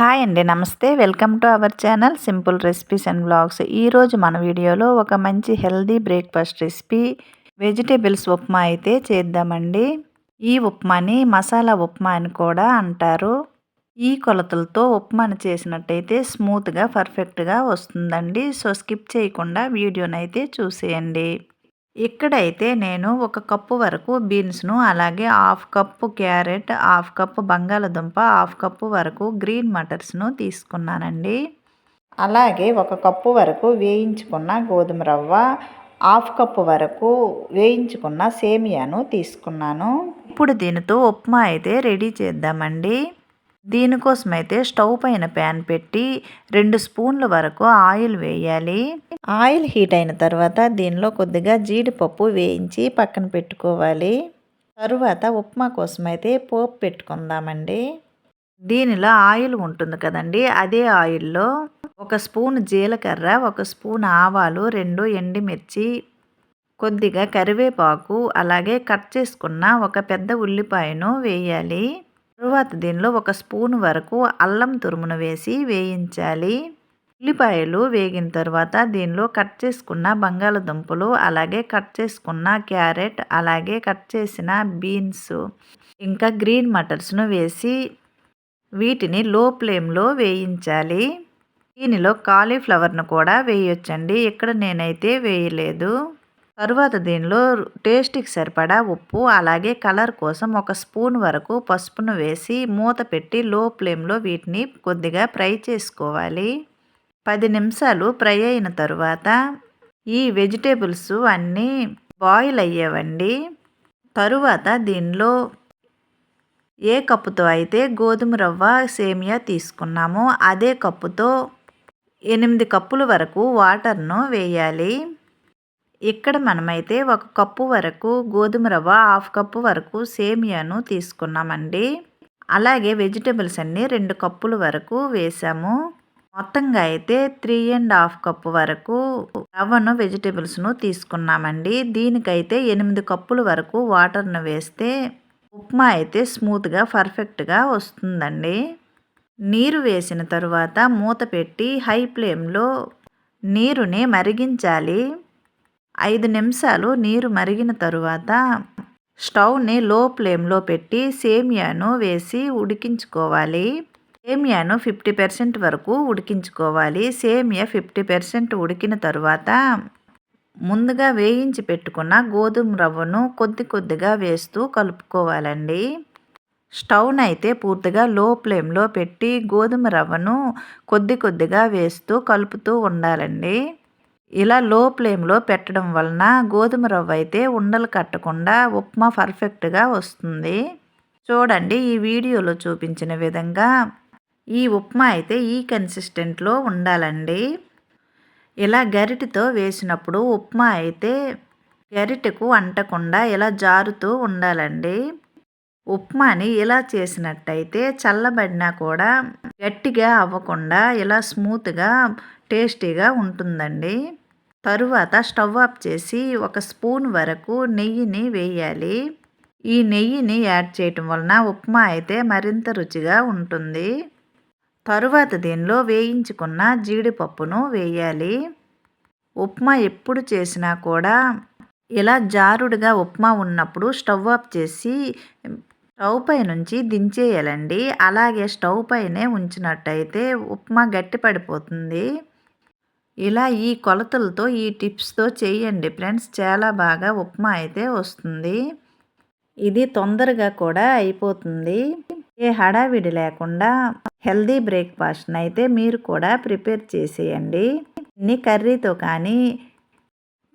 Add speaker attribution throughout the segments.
Speaker 1: Hi అండి నమస్తే. Welcome to our channel simple recipes and blogs ఈరోజు మన వీడియోలో ఒక మంచి healthy breakfast recipe vegetables upma అయితే చేద్దామండి. ఈ ఉప్మాని మసాలా ఉప్మా అని కూడా అంటారు. ఈ కొలతలతో ఉప్మాని చేసినట్టయితే స్మూత్గా పర్ఫెక్ట్గా వస్తుందండి. సో స్కిప్ చేయకుండా వీడియోనైతే చూసేయండి. ఇక్కడైతే నేను ఒక కప్పు వరకు బీన్స్ను అలాగే half cup carrot half cup బంగాళదుంప హాఫ్ కప్పు వరకు గ్రీన్ మటర్స్ను తీసుకున్నానండి. అలాగే ఒక కప్పు వరకు వేయించుకున్న గోధుమ రవ్వ హాఫ్ కప్పు వరకు వేయించుకున్న సేమియాను తీసుకున్నాను. ఇప్పుడు దీనితో ఉప్మా అయితే రెడీ చేద్దామండి. దీనికోసం అయితే స్టవ్ పైన ప్యాన్ పెట్టి రెండు స్పూన్ల వరకు ఆయిల్ వేయాలి. ఆయిల్ హీట్ అయిన తర్వాత దీనిలో కొద్దిగా జీడిపప్పు వేయించి పక్కన పెట్టుకోవాలి. తరువాత ఉప్మా కోసం అయితే పోపు పెట్టుకుందామండి. దీనిలో ఆయిల్ ఉంటుంది కదండి అదే ఆయిల్లో ఒక స్పూన్ జీలకర్ర ఒక స్పూన్ ఆవాలు రెండు ఎండిమిర్చి కొద్దిగా కరివేపాకు అలాగే కట్ చేసుకున్న ఒక పెద్ద ఉల్లిపాయను వేయాలి. తరువాత దీనిలో ఒక స్పూన్ వరకు అల్లం తురుమును వేసి వేయించాలి. ఉల్లిపాయలు వేగిన తర్వాత దీనిలో కట్ చేసుకున్న బంగాళదుంపలు అలాగే కట్ చేసుకున్న క్యారెట్ అలాగే కట్ చేసిన బీన్స్ ఇంకా గ్రీన్ మటర్స్ను వేసి వీటిని లో ఫ్లేమ్లో వేయించాలి. దీనిలో కాలీఫ్లవర్ను కూడా వేయొచ్చండి. ఇక్కడ నేనైతే వేయలేదు. తరువాత దీనిలో టేస్ట్కి సరిపడా ఉప్పు అలాగే కలర్ కోసం ఒక స్పూన్ వరకు పసుపును వేసి మూత పెట్టి లో ఫ్లేమ్లో వీటిని కొద్దిగా ఫ్రై చేసుకోవాలి. పది నిమిషాలు ఫ్రై అయిన తరువాత ఈ వెజిటేబుల్స్ అన్నీ బాయిల్ అయ్యేవండి. తరువాత దీనిలో ఏ కప్పుతో అయితే గోధుమ రవ్వ సేమియా తీసుకున్నామో అదే కప్పుతో ఎనిమిది కప్పుల వరకు వాటర్ను వేయాలి. ఇక్కడ మనమైతే ఒక కప్పు వరకు గోధుమ రవ్వ హాఫ్ కప్పు వరకు సేమియాను తీసుకున్నామండి. అలాగే వెజిటబుల్స్ అన్నీ రెండు కప్పుల వరకు వేసాము. మొత్తంగా అయితే త్రీ అండ్ హాఫ్ కప్పు వరకు రవ్వను వెజిటేబుల్స్ను తీసుకున్నామండి. దీనికైతే ఎనిమిది కప్పుల వరకు వాటర్ను వేస్తే ఉప్మా అయితే స్మూత్గా పర్ఫెక్ట్గా వస్తుందండి. నీరు వేసిన తరువాత మూత పెట్టి హై ఫ్లేమ్లో నీరుని మరిగించాలి. ఐదు నిమిషాలు నీరు మరిగిన తరువాత స్టవ్ని లో ఫ్లేమ్లో పెట్టి సేమియాను వేసి ఉడికించుకోవాలి. సేమియాను ఫిఫ్టీ పర్సెంట్ వరకు ఉడికించుకోవాలి. సేమియా ఫిఫ్టీ పర్సెంట్ ఉడికిన తరువాత ముందుగా వేయించి పెట్టుకున్న గోధుమ రవ్వను కొద్ది కొద్దిగా వేస్తూ కలుపుకోవాలండి. స్టవ్ను అయితే పూర్తిగా లో ఫ్లేమ్లో పెట్టి గోధుమ రవ్వను కొద్ది కొద్దిగా వేస్తూ కలుపుతూ ఉండాలండి. ఇలా లో ఫ్లేమ్లో పెట్టడం వలన గోధుమ రవ్వ అయితే ఉండలు కట్టకుండా ఉప్మా పర్ఫెక్ట్గా వస్తుంది. చూడండి ఈ వీడియోలో చూపించిన విధంగా ఈ ఉప్మా అయితే ఈ కన్సిస్టెంట్లో ఉండాలండి. ఇలా గరిటతో వేసినప్పుడు ఉప్మా అయితే గరిటకు అంటకుండా ఇలా జారుతూ ఉండాలండి. ఉప్మాని ఇలా చేసినట్టయితే చల్లబడినా కూడా గట్టిగా అవ్వకుండా ఇలా స్మూత్గా టేస్టీగా ఉంటుందండి. తరువాత స్టవ్ ఆఫ్ చేసి ఒక స్పూన్ వరకు నెయ్యిని వేయాలి. ఈ నెయ్యిని యాడ్ చేయటం వలన ఉప్మా అయితే మరింత రుచిగా ఉంటుంది. తరువాత దీనిలో వేయించుకున్న జీడిపప్పును వేయాలి. ఉప్మా ఎప్పుడు చేసినా కూడా ఇలా జారుడుగా ఉప్మా ఉన్నప్పుడు స్టవ్ ఆఫ్ చేసి స్టవ్ పై నుంచి దించేయాలండి. అలాగే స్టవ్ పైనే ఉంచినట్టయితే ఉప్మా గట్టి పడిపోతుంది. ఇలా ఈ కొలతలతో ఈ టిప్స్తో చేయండి ఫ్రెండ్స్. చాలా బాగా ఉప్మా అయితే వస్తుంది. ఇది తొందరగా కూడా అయిపోతుంది. ఏ హడావిడి లేకుండా హెల్దీ బ్రేక్ఫాస్ట్ని అయితే మీరు కూడా ప్రిపేర్ చేసేయండి. ఇన్ని కర్రీతో కానీ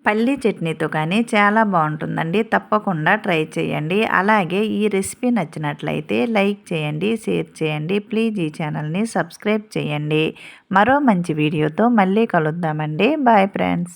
Speaker 1: పల్లీ చట్నీతో కానీ చాలా బాగుంటుందండి. తప్పకుండా ట్రై చేయండి. అలాగే ఈ రెసిపీ నచ్చినట్లయితే లైక్ చేయండి షేర్ చేయండి. ప్లీజ్ ఈ ఛానల్ని సబ్స్క్రైబ్ చేయండి. మరో మంచి వీడియోతో మళ్ళీ కలుద్దామండి. Bye friends.